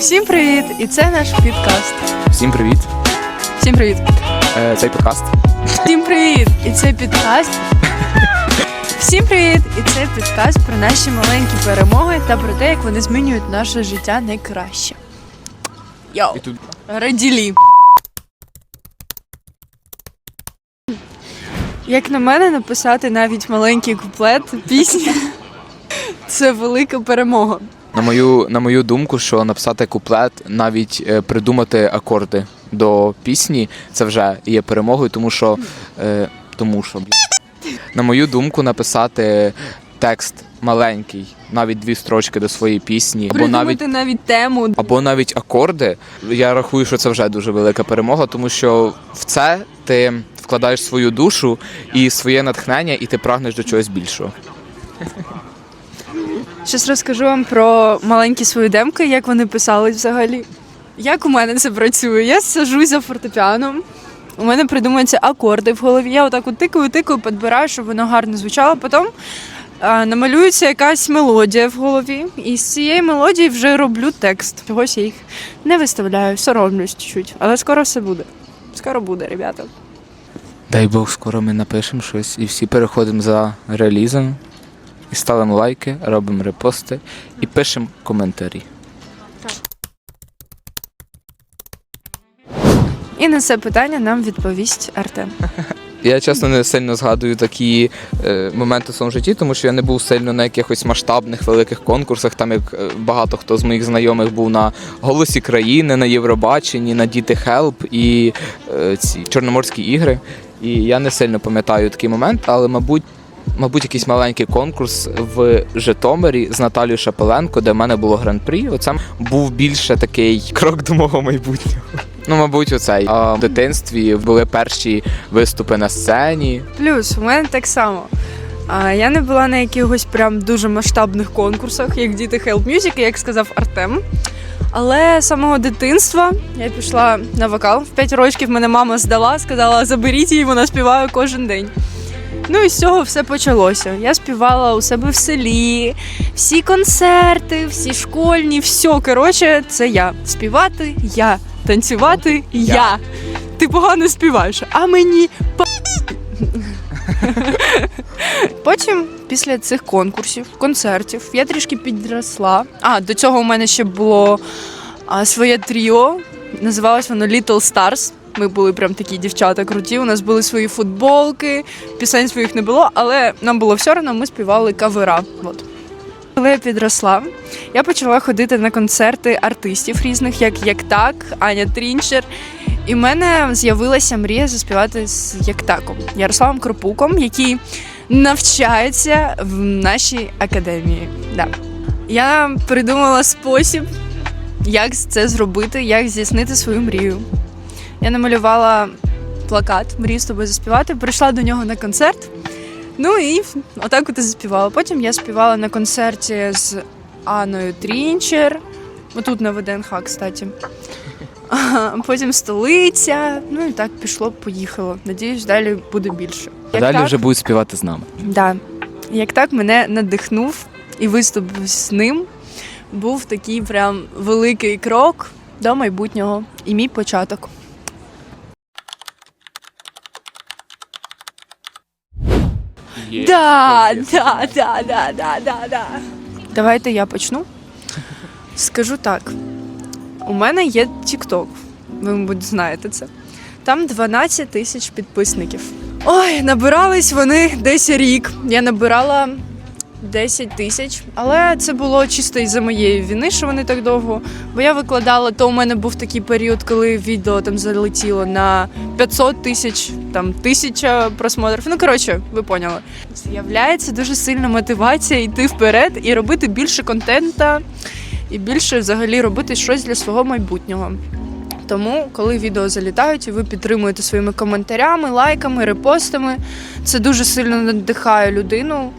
Всім привіт! І це наш підкаст. Всім привіт! Всім привіт! Е, Цей подкаст. Всім привіт! І це підкаст. Всім привіт! І це підкаст про наші маленькі перемоги та про те, як вони змінюють наше життя найкраще. Йоу! І тут Раділі. Як на мене, написати навіть маленький куплет пісні це велика перемога. На мою на мою думку, що написати куплет, навіть е, придумати акорди до пісні, це вже є перемогою, тому що е, тому що блін. на мою думку, написати текст маленький, навіть дві строчки до своєї пісні, або Придумати навіть навіть тему. або навіть акорди. Я рахую, що це вже дуже велика перемога, тому що в це ти вкладаєш свою душу і своє натхнення, і ти прагнеш до чогось більшого. Щас розкажу вам про маленькі свої демки, як вони писались взагалі. Як у мене це працює? Я саджусь за фортепіаном. У мене придумуються акорди в голові. Я отак от тикаю, тикаю, підбираю, щоб воно гарно звучало. Потім а, намалюється якась мелодія в голові. І з цієї мелодії вже роблю текст. Чогось я їх не виставляю, соромлюсь чуть-чуть. Але скоро все буде. Скоро буде, ребята. Дай Бог, скоро ми напишемо щось і всі переходимо за релізом. І ставимо лайки, робимо репости і пишемо коментарі. І на це питання нам відповість Артем. Я чесно не сильно згадую такі е, моменти в своєму житті, тому що я не був сильно на якихось масштабних великих конкурсах, там як е, багато хто з моїх знайомих був на Голосі країни, на Євробаченні, на Діти Хелп і е, ці Чорноморські ігри. І я не сильно пам'ятаю такий момент, але мабуть. Мабуть, якийсь маленький конкурс в Житомирі з Наталією Шапеленко, де в мене було гран-прі. Оце був більше такий крок до мого майбутнього. Ну, мабуть, оцей. А в дитинстві були перші виступи на сцені. Плюс у мене так само. А, я не була на якихось прям дуже масштабних конкурсах, як діти Help Music, як сказав Артем. Але з самого дитинства я пішла на вокал. В 5 років мене мама здала, сказала, заберіть її, вона співає кожен день. Ну і з цього все почалося. Я співала у себе в селі, всі концерти, всі школьні, все. Коротше, це я. Співати я, танцювати я. Я. Ти погано співаєш, а мені Потім, після цих конкурсів, концертів, я трішки підросла. А, до цього у мене ще було а, своє тріо. Називалось воно Little Stars. Ми були прям такі дівчата круті. У нас були свої футболки, пісень своїх не було, але нам було все одно, ми співали кавера. От. Коли я підросла, я почала ходити на концерти артистів різних, як як так, Аня Трінчер. І в мене з'явилася мрія заспівати з Яктаком Ярославом Кропуком, який навчається в нашій академії. Да. Я придумала спосіб, як це зробити, як здійснити свою мрію. Я намалювала плакат Мрію з тобою заспівати, прийшла до нього на концерт. Ну і отак от і заспівала. Потім я співала на концерті з Анною Трінчер. Отут на ВДНХ, кстати. Потім столиця. Ну і так пішло, поїхало. Надіюсь, далі буде більше. Як Далі так, вже будуть співати з нами. Да. Як так мене надихнув і виступ з ним був такий прям великий крок до майбутнього і мій початок. Да, да, да, да, да, да, да. Давайте я почну. Скажу так: у мене є TikTok, ви, мабуть, знаєте це. Там 12 тисяч підписників. Ой, набирались вони десь рік. Я набирала 10 тисяч, але це було чисто із-за моєї вини, що вони так довго. Бо я викладала, то у мене був такий період, коли відео там залетіло на 500 тисяч, там тисяча просмотрів. Ну коротше, ви поняли. З'являється дуже сильна мотивація йти вперед і робити більше контента, і більше взагалі робити щось для свого майбутнього. Тому, коли відео залітають, і ви підтримуєте своїми коментарями, лайками, репостами, це дуже сильно надихає людину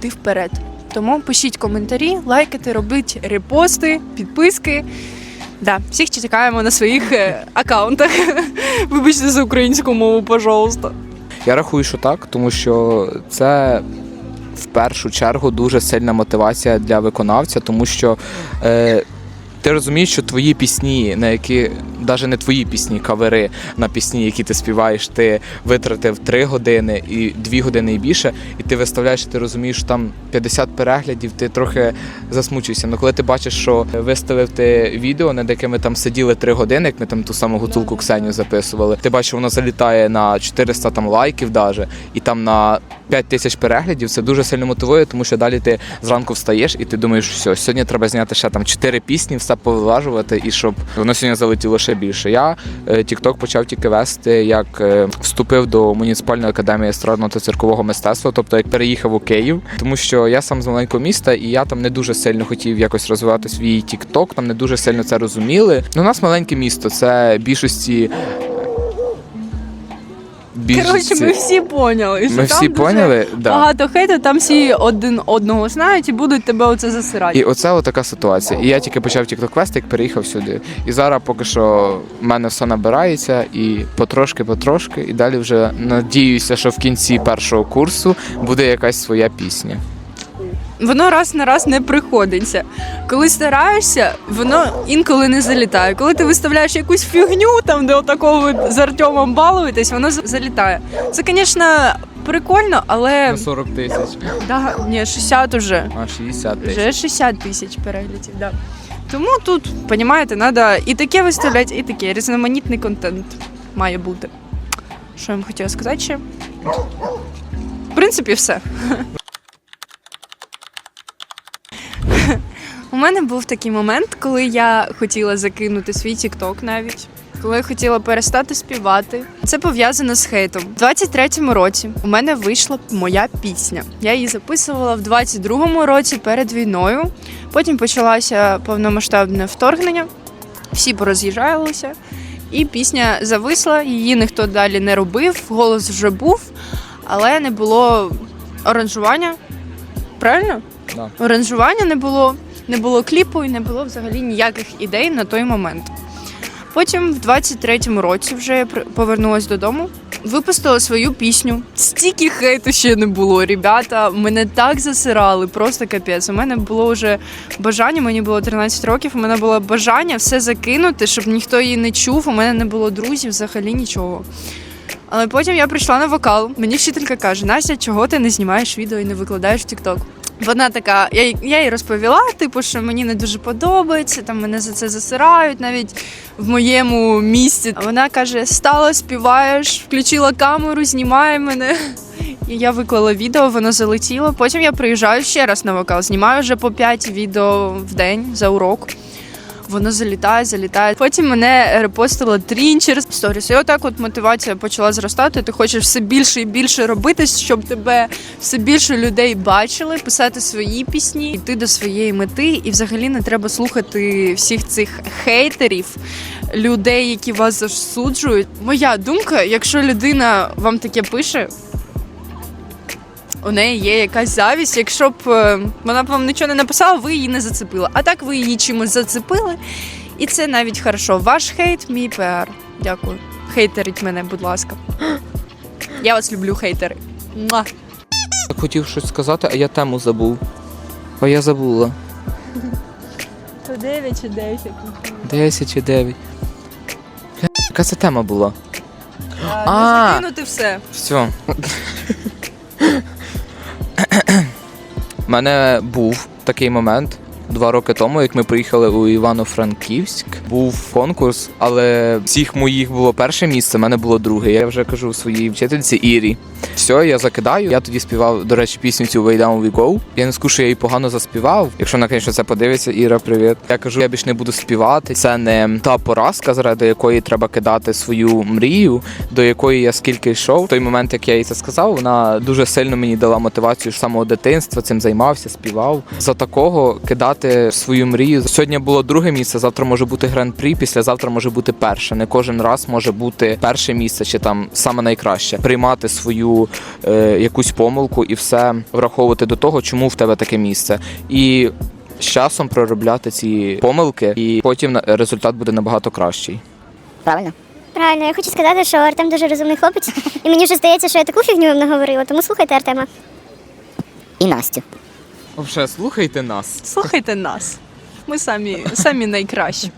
йти вперед. Тому пишіть коментарі, лайкайте, робіть репости, підписки. Да, всіх чекаємо на своїх е, аккаунтах. Вибачте за українську мову, пожалуйста. Я рахую, що так, тому що це в першу чергу дуже сильна мотивація для виконавця, тому що е, ти розумієш, що твої пісні, на які навіть не твої пісні, кавери на пісні, які ти співаєш, ти витратив 3 години і 2 години і більше, і ти виставляєш, ти розумієш, що там 50 переглядів, ти трохи засмучуєшся. Ну коли ти бачиш, що виставив ти відео, над якими там сиділи 3 години, як ми там ту саму гуцулку Ксенію записували, ти бачиш, що воно залітає на 400 там лайків, даже, і там на 5 тисяч переглядів, це дуже сильно мотивує, тому що далі ти зранку встаєш і ти думаєш, все, сьогодні треба зняти ще там 4 пісні, все повилажувати, і щоб воно сьогодні залетіло ще більше. Я е, TikTok почав тільки вести, як е, вступив до муніципальної академії естрадного та циркового мистецтва, тобто як переїхав у Київ, тому що я сам з маленького міста, і я там не дуже сильно хотів якось розвивати свій TikTok, там не дуже сильно це розуміли. Ну, у нас маленьке місто, це більшості. Коротше, ми всі поняли. що Ми там всі дуже поняли, да. Багато хейту, там всі один одного знають і будуть тебе оце засирати. І оце отака ситуація. І я тільки почав тікток вести, як переїхав сюди. І зараз поки що в мене все набирається, і потрошки-потрошки, і далі вже надіюся, що в кінці першого курсу буде якась своя пісня. Воно раз на раз не приходиться. Коли стараєшся, воно інколи не залітає. Коли ти виставляєш якусь фігню, там де отакого от з Артемом балуєтесь, воно залітає. Це, звісно, прикольно, але 40 тисяч, да, ні, 60 уже. а 60 тисяч. Вже 60 тисяч переглядів, да. Тому тут, розумієте, треба і таке виставляти, і таке. Різноманітний контент має бути. Що я вам хотіла сказати ще? В принципі, все. У мене був такий момент, коли я хотіла закинути свій TikTok навіть. Коли я хотіла перестати співати, це пов'язано з хейтом. У 23-му році у мене вийшла моя пісня. Я її записувала в 22-му році перед війною. Потім почалося повномасштабне вторгнення, всі пороз'їжджалися, і пісня зависла. Її ніхто далі не робив. Голос вже був, але не було оранжування. Правильно? Да. Оранжування не було, не було кліпу і не було взагалі ніяких ідей на той момент. Потім, в 23-му році, вже я повернулася додому, випустила свою пісню. Стільки хейту ще не було. Ребята, мене так засирали, просто капець. У мене було вже бажання, мені було 13 років, у мене було бажання все закинути, щоб ніхто її не чув. У мене не було друзів, взагалі нічого. Але потім я прийшла на вокал. Мені вчителька каже: Настя, чого ти не знімаєш відео і не викладаєш в TikTok? Вона така, я, я їй розповіла, типу, що мені не дуже подобається, там мене за це засирають навіть в моєму місті. Вона каже: стала, співаєш, включила камеру, знімає мене. І я виклала відео, воно залетіло. Потім я приїжджаю ще раз на вокал, знімаю вже по 5 відео в день за урок. Воно залітає, залітає. Потім мене репостила трінчер сторіс. І отак от мотивація почала зростати. Ти хочеш все більше і більше робити, щоб тебе все більше людей бачили, писати свої пісні, йти до своєї мети. І взагалі не треба слухати всіх цих хейтерів, людей, які вас засуджують. Моя думка, якщо людина вам таке пише. У неї є якась завість. Якщо б е, вона б вам нічого не написала, ви її не зацепили. А так ви її чимось зацепили, і це навіть хорошо. Ваш хейт, мій піар. Дякую. Хейтеріть мене, будь ласка. Я вас люблю, хейтери. Муа. Я хотів щось сказати, а я тему забув. А я забула. То 9 чи 10. 10 чи 9. Яка це тема була? А. Не закинути все. Все. У мене був такий момент два роки тому, як ми приїхали у Івано-Франківськ. Був конкурс, але всіх моїх було перше місце, в мене було друге. Я вже кажу своїй вчительці Ірі. Все, я закидаю. Я тоді співав, до речі, пісню цю Way Down We Go. Я не що я її погано заспівав. Якщо вона, звісно, це подивиться, Іра, привіт. Я кажу, я більш не буду співати. Це не та поразка, заради якої треба кидати свою мрію, до якої я скільки йшов. В той момент, як я їй це сказав, вона дуже сильно мені дала мотивацію з самого дитинства, цим займався, співав. За такого кидати свою мрію. Сьогодні було друге місце, завтра може бути гран-прі, післязавтра може бути перше. Не кожен раз може бути перше місце чи там саме найкраще. Приймати свою е, якусь помилку і все враховувати до того, чому в тебе таке місце. І з часом проробляти ці помилки, і потім на- результат буде набагато кращий. Правильно? Правильно, я хочу сказати, що Артем дуже розумний хлопець, і мені вже здається, що я таку фігню вам наговорила, тому слухайте Артема. І Настю. Взагалі, слухайте нас. Слухайте нас. Ми самі, самі найкращі.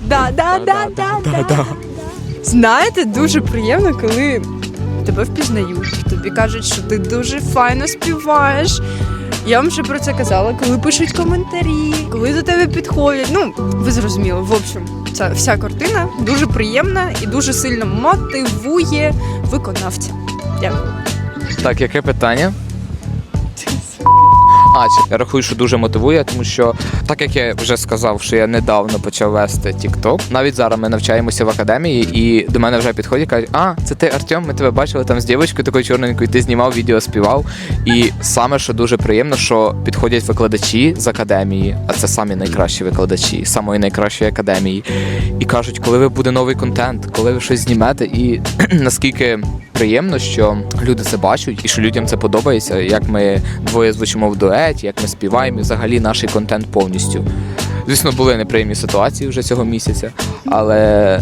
Да, да, да, да, да, да. Знаєте, дуже приємно, коли тебе впізнають. Тобі кажуть, що ти дуже файно співаєш. Я вам вже про це казала, коли пишуть коментарі, коли до тебе підходять. Ну, ви зрозуміли, в общем, ця вся картина дуже приємна і дуже сильно мотивує виконавця. Дякую. Так, яке питання? А, я рахую, що дуже мотивує, тому що так як я вже сказав, що я недавно почав вести TikTok, навіть зараз ми навчаємося в академії, і до мене вже підходять кажуть, а, це ти Артем, ми тебе бачили там з дівчинкою такою чорненькою, ти знімав відео, співав. І саме що дуже приємно, що підходять викладачі з академії, а це самі найкращі викладачі, самої найкращої академії, і кажуть, коли ви буде новий контент, коли ви щось знімете, і наскільки приємно, що люди це бачать і що людям це подобається, як ми двоє звучимо в дуеті, як ми співаємо, і взагалі наш контент повністю. Звісно, були неприємні ситуації вже цього місяця, але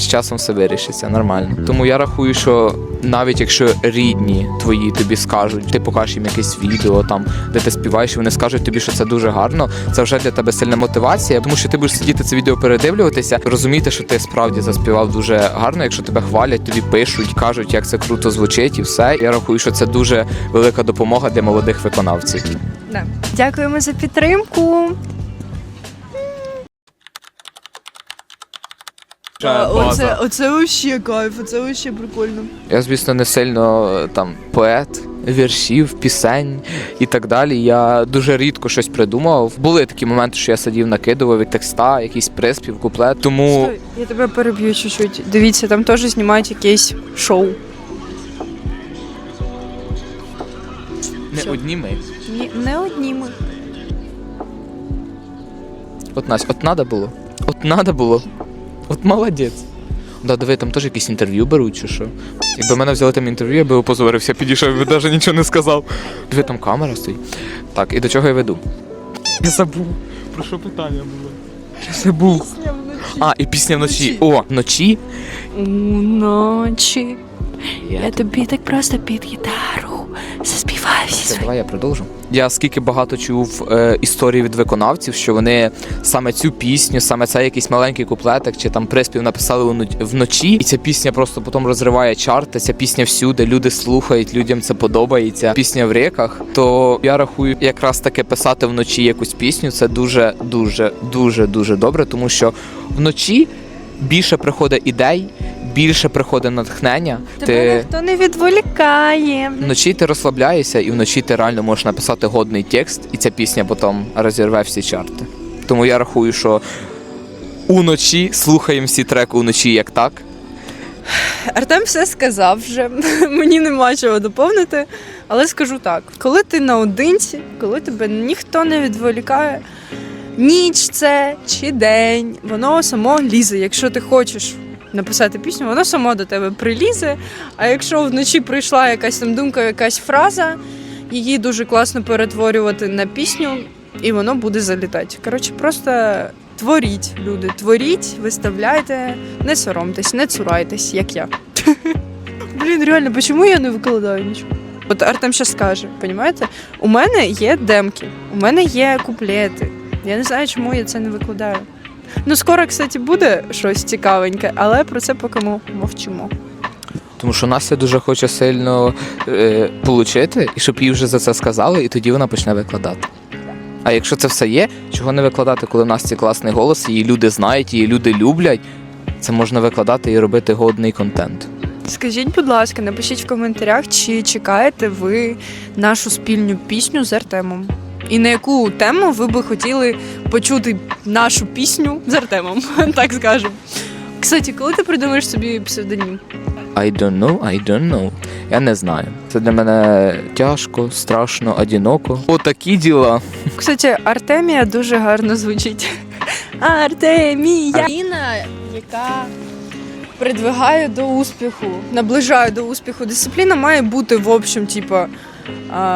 з часом все вирішиться нормально. Тому я рахую, що навіть якщо рідні твої тобі скажуть, ти покажеш їм якесь відео, там де ти співаєш, і вони скажуть тобі, що це дуже гарно. Це вже для тебе сильна мотивація, тому що ти будеш сидіти це відео передивлюватися, розуміти, що ти справді заспівав дуже гарно. Якщо тебе хвалять, тобі пишуть, кажуть, як це круто звучить, і все. Я рахую, що це дуже велика допомога для молодих виконавців. Да. Дякуємо за підтримку. Оце, оце вообще кайф, оце вообще прикольно. Я, звісно, не сильно е, там поет віршів, пісень і так далі. Я дуже рідко щось придумував. Були такі моменти, що я сидів, накидував і текста, якийсь приспів, куплет. Тому Стой, я тебе переб'ю чуть-чуть. Дивіться, там теж знімають якесь шоу. не одні ми. Не одні ми. От Настя, от надо було. От надо було. От молодець. Да, диви, там теж якісь інтерв'ю беруть, чи що. Якби мене взяли там інтерв'ю, я би опозорився, підійшов і навіть нічого не сказав. Диви, там камера стоїть. Так, і до чого я веду? Я забув. Про що питання було? Я забув. А, і пісня вночі. О, вночі. Уночі. Я Я тобі так просто під гітару заспіваю всі Це, свої. давай я продовжу. Я скільки багато чув е, історій від виконавців, що вони саме цю пісню, саме цей якийсь маленький куплетик чи там приспів написали вночі, і ця пісня просто потім розриває чарти. Ця пісня всюди, люди слухають, людям це подобається. Пісня в реках. То я рахую, якраз таки писати вночі якусь пісню це дуже, дуже, дуже, дуже добре, тому що вночі більше приходить ідей, більше приходить натхнення. Тебе ніхто не відволікає. Вночі ти розслабляєшся, і вночі ти реально можеш написати годний текст, і ця пісня потім розірве всі чарти. Тому я рахую, що уночі слухаємо всі треки уночі як так. Артем все сказав вже. Мені нема чого доповнити. Але скажу так: коли ти наодинці, коли тебе ніхто не відволікає, ніч це чи день, воно само лізе. Якщо ти хочеш написати пісню, воно само до тебе прилізе. А якщо вночі прийшла якась там думка, якась фраза, її дуже класно перетворювати на пісню, і воно буде залітати. Коротше, просто творіть, люди, творіть, виставляйте, не соромтесь, не цурайтесь, як я. Блін, реально, чому я не викладаю нічого? От Артем ще скаже, понімаєте? У мене є демки, у мене є куплети. Я не знаю, чому я це не викладаю. Ну, скоро, кстати, буде щось цікавеньке, але про це поки ми мовчимо. Тому що Настя дуже хоче сильно е, получити, і щоб їй вже за це сказали, і тоді вона почне викладати. А якщо це все є, чого не викладати, коли в Насті класний голос, її люди знають, її люди люблять, це можна викладати і робити годний контент. Скажіть, будь ласка, напишіть в коментарях, чи чекаєте ви нашу спільну пісню з Артемом. І на яку тему ви би хотіли почути нашу пісню з Артемом, так скажемо. Кстати, коли ти придумаєш собі псевдонім? I don't know, I don't know. Я не знаю. Це для мене тяжко, страшно, одиноко. Отакі діла. Кстати, Артемія дуже гарно звучить. Артемія! Країна, яка придвигає до успіху, наближає до успіху. Дисципліна має бути, в общем, типа,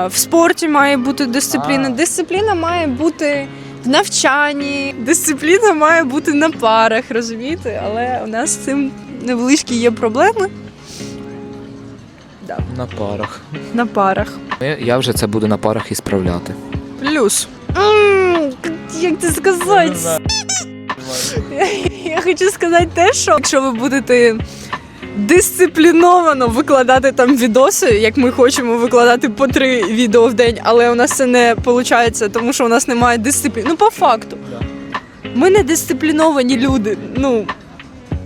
в спорті має бути дисципліна, дисципліна має бути в навчанні, дисципліна має бути на парах, розумієте? Але у нас з цим невеличкі є проблеми На парах. на парах. Я вже це буду на парах і справляти. Плюс. М, Як це сказати? Я хочу сказати те, що якщо ви будете дисципліновано викладати там відоси, як ми хочемо викладати по три відео в день, але у нас це не виходить, тому що у нас немає дисципліни. Ну, по факту. Ми не дисципліновані люди. Ну,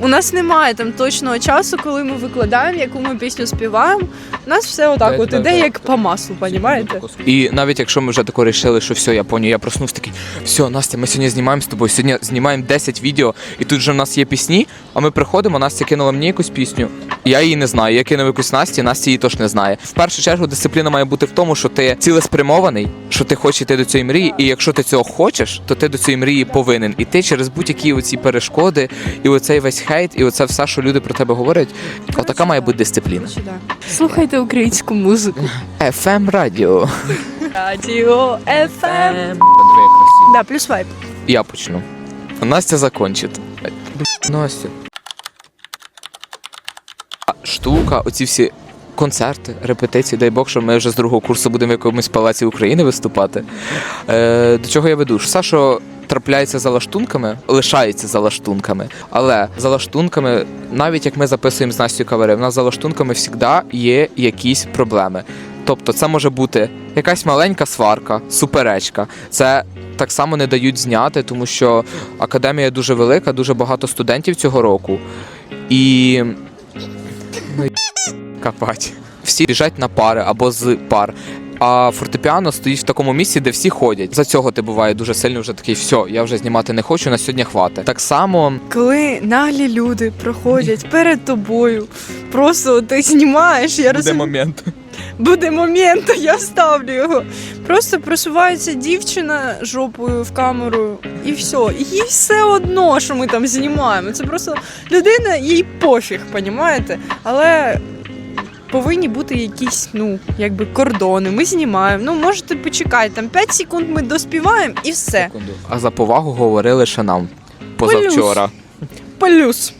у нас немає там точного часу, коли ми викладаємо, яку ми пісню співаємо. У нас все отак, Так, от іде як по маслу, понімаєте? І навіть якщо ми вже тако рішили, що все, я поняв, я проснувся такий, все, Настя, ми сьогодні знімаємо з тобою, сьогодні знімаємо 10 відео, і тут вже в нас є пісні, а ми приходимо, Настя кинула мені якусь пісню. Я її не знаю. Я кинув якусь Насті, Настя її теж не знає. В першу чергу дисципліна має бути в тому, що ти цілеспрямований, що ти хочеш йти до цієї мрії, і якщо ти цього хочеш, то ти до цієї мрії повинен іти через будь-які оці перешкоди, і оцей весь хейт, і оце все, що люди про тебе говорять. Отака має бути дисципліна. Слухайте українську музику. FM радіо. Радіо FM. Да, плюс вайб. Я почну. Настя закончить. Настя. Штука, оці всі концерти, репетиції, дай Бог, що ми вже з другого курсу будемо в якомусь палаці України виступати. Е, до чого я веду? Що трапляється за лаштунками, лишається за лаштунками. Але за лаштунками, навіть як ми записуємо з Настю кавери, в нас за лаштунками завжди є якісь проблеми. Тобто це може бути якась маленька сварка, суперечка. Це так само не дають зняти, тому що академія дуже велика, дуже багато студентів цього року. І. Капать. Всі біжать на пари або з пар. А фортепіано стоїть в такому місці, де всі ходять. За цього ти буває дуже сильно вже такий, все, я вже знімати не хочу, на сьогодні хватить. Так само Коли наглі люди проходять перед тобою, просто ти знімаєш, я розумію. момент. Буде момент, я вставлю його. Просто просувається дівчина жопою в камеру, і все. І їй все одно, що ми там знімаємо. Це просто людина, їй пофіг, понімаєте? Але повинні бути якісь, ну, якби кордони. Ми знімаємо. Ну, можете почекати, там 5 секунд ми доспіваємо і все. А за повагу говорили ще нам позавчора. Плюс.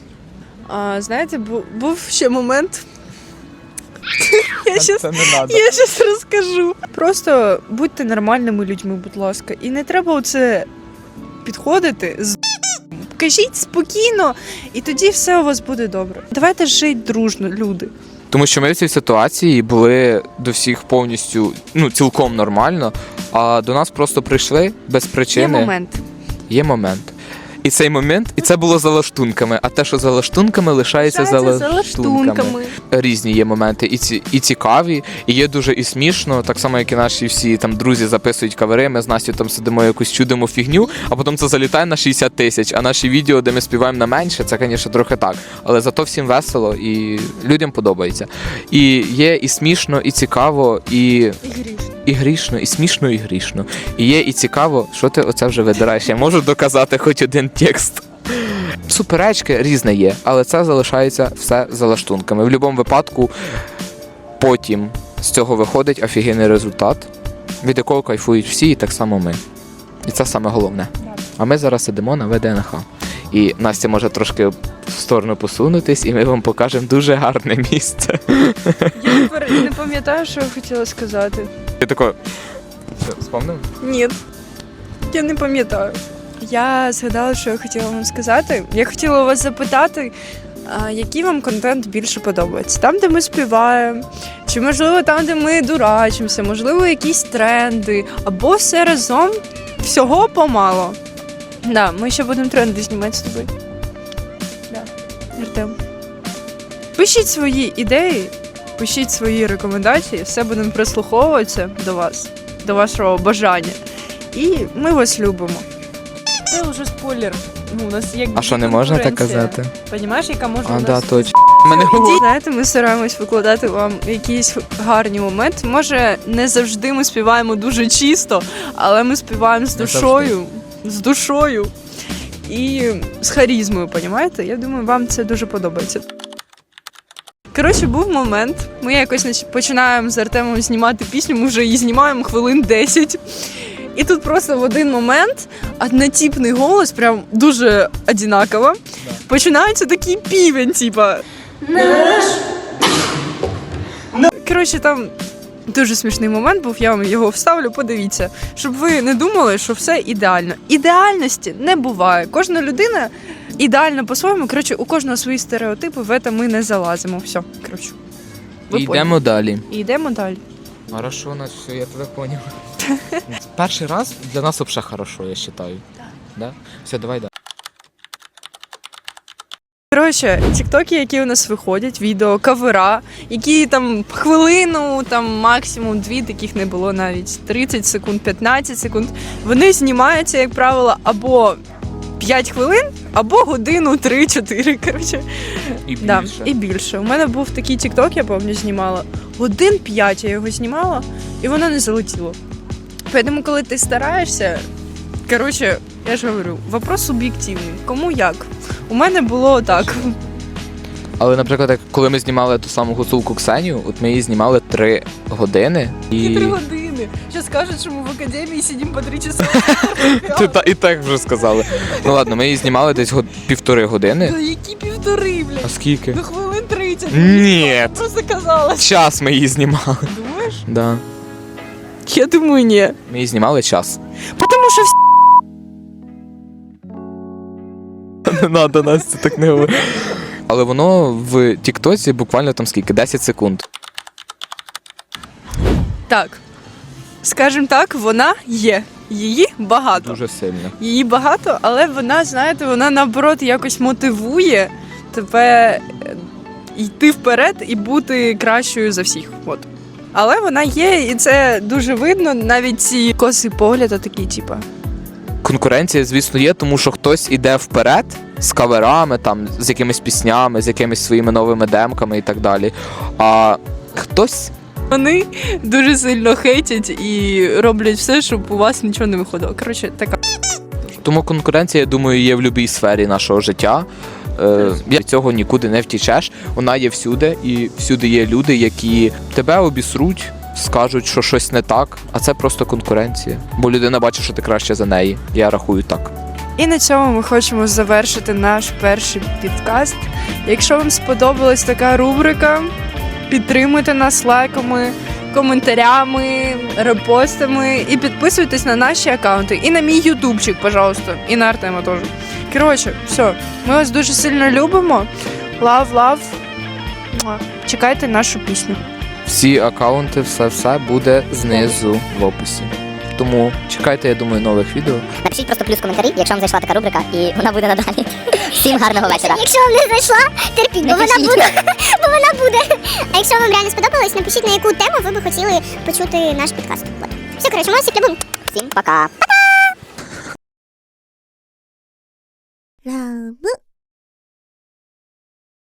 А, знаєте, бу- був ще момент. Я щас, не треба. я щас розкажу. Просто будьте нормальними людьми, будь ласка. І не треба оце підходити з. Кажіть спокійно, і тоді все у вас буде добре. Давайте жити дружно, люди. Тому що ми в цій ситуації були до всіх повністю ну цілком нормально, а до нас просто прийшли без причини. Є момент. Є момент. І цей момент, і це було за лаштунками. А те, що за лаштунками, лишається за Лишається за лаштунками. лаштунками. Різні є моменти, і ці і цікаві, і є дуже і смішно, так само, як і наші всі там друзі записують кавери. Ми з Настю там сидимо якусь чудимо фігню, а потім це залітає на 60 тисяч. А наші відео, де ми співаємо на менше, це, звісно, трохи так. Але зато всім весело і людям подобається. І є і смішно, і цікаво, і І грішно. І грішно, і смішно, і грішно. І є і цікаво, що ти оце вже видираєш. Я можу доказати хоч один текст. Суперечки різне є, але це залишається все за лаштунками. В будь-якому випадку потім з цього виходить офігенний результат, від якого кайфують всі, і так само ми. І це саме головне. А ми зараз сидимо на ВДНХ. І Настя може трошки в сторону посунутись, і ми вам покажемо дуже гарне місце. Я тепер не пам'ятаю, що я хотіла сказати. Я тако. Спомнив? Ні, я не пам'ятаю. Я згадала, що я хотіла вам сказати. Я хотіла вас запитати, а, який вам контент більше подобається? Там, де ми співаємо, чи можливо там, де ми дурачимося, можливо, якісь тренди, або все разом всього помало. Да, ми ще будемо тренди знімати з тобою. Да. Артем. Пишіть свої ідеї, пишіть свої рекомендації, все будемо прислуховуватися до вас, до вашого бажання. І ми вас любимо. Це вже спойлер. Ну, у нас як А що не можна так казати? Понімаєш, яка може А, у да, нас точно. Мене Ідіть, знаєте, ми стараємось викладати вам якісь гарні моменти. Може, не завжди ми співаємо дуже чисто, але ми співаємо з Не душою, з душою і з харізмою, понімаєте? Я думаю, вам це дуже подобається. Коротше, був момент. Ми якось починаємо з Артемом знімати пісню, ми вже її знімаємо хвилин 10. І тут просто в один момент однотипний голос, прям дуже одинаково. Починається такий півень, типа. Коротше, там Дуже смішний момент був, я вам його вставлю, подивіться, щоб ви не думали, що все ідеально. Ідеальності не буває. Кожна людина ідеальна по-своєму. Коротше, у кожного свої стереотипи, в це ми не залазимо. Все, коротше. Ви І йдемо далі. І йдемо далі. Хорошо, на все, я тебе поняв. Перший раз для нас взагалі хорошо, я вважаю. Да? Все, давай далі. Коротше, тіктоки, які у нас виходять, відео, кавера, які там хвилину, там максимум дві, таких не було навіть 30 секунд, 15 секунд. Вони знімаються, як правило, або 5 хвилин, або годину 3-4. Коротше, І да, більше. і більше. У мене був такий тікток, я пам'ятаю, знімала. Годин 5 я його знімала, і воно не залетіло. Тому, коли ти стараєшся, коротше, я ж говорю, вопрос суб'єктивний. Кому як? У мене було так. Але, наприклад, як коли ми знімали ту саму гуцулку Ксенію, от ми її знімали 3 години. І... Три години. Зараз скажуть, що ми в академії сидимо по три часа. Ти та, і так вже сказали. Ну ладно, ми її знімали десь год... півтори години. Та які півтори, А блядь. скільки? Ну хвилин 30. Ні. Просто казалось. Час ми її знімали. Думаєш? Да. Я думаю, ні. Ми її знімали час. Тому Не надо, Настя, так не говори. Але воно в Тіктоці буквально там скільки? 10 секунд. так. Скажем так, вона є. Її багато. Дуже сильно. Її багато, але вона, знаєте, вона наоборот якось мотивує тебе е, йти вперед і бути кращою за всіх. От. Але вона є, і це дуже видно. Навіть ці коси погляду такі, типа. Конкуренція, звісно, є, тому що хтось іде вперед з каверами, там, з якимись піснями, з якимись своїми новими демками і так далі. А хтось Вони дуже сильно хейтять і роблять все, щоб у вас нічого не виходило. Коротше, така. Тому конкуренція, я думаю, є в будь-якій сфері нашого життя. Е, від цього нікуди не втічеш. Вона є всюди, і всюди є люди, які тебе обісруть, скажуть, що щось не так, а це просто конкуренція. Бо людина бачить, що ти краще за неї. Я рахую так. І на цьому ми хочемо завершити наш перший підкаст. Якщо вам сподобалась така рубрика, підтримуйте нас лайками, коментарями, репостами і підписуйтесь на наші аккаунти. І на мій ютубчик, пожалуйста, і на Артема теж. Коротше, все, ми вас дуже сильно любимо. Лав, лав. Чекайте нашу пісню. Всі акаунти, все все буде знизу в описі. Тому чекайте, я думаю, нових відео. Напишіть просто плюс коментарі, якщо вам зайшла така рубрика, і вона буде надалі. Всім гарного вечора. Якщо вам не знайшла, терпіть, бо вона буде. Бо вона буде. А якщо вам реально сподобалось, напишіть на яку тему ви би хотіли почути наш підкаст. От. Все, коротше, ми вас. Всім пока. Лабу.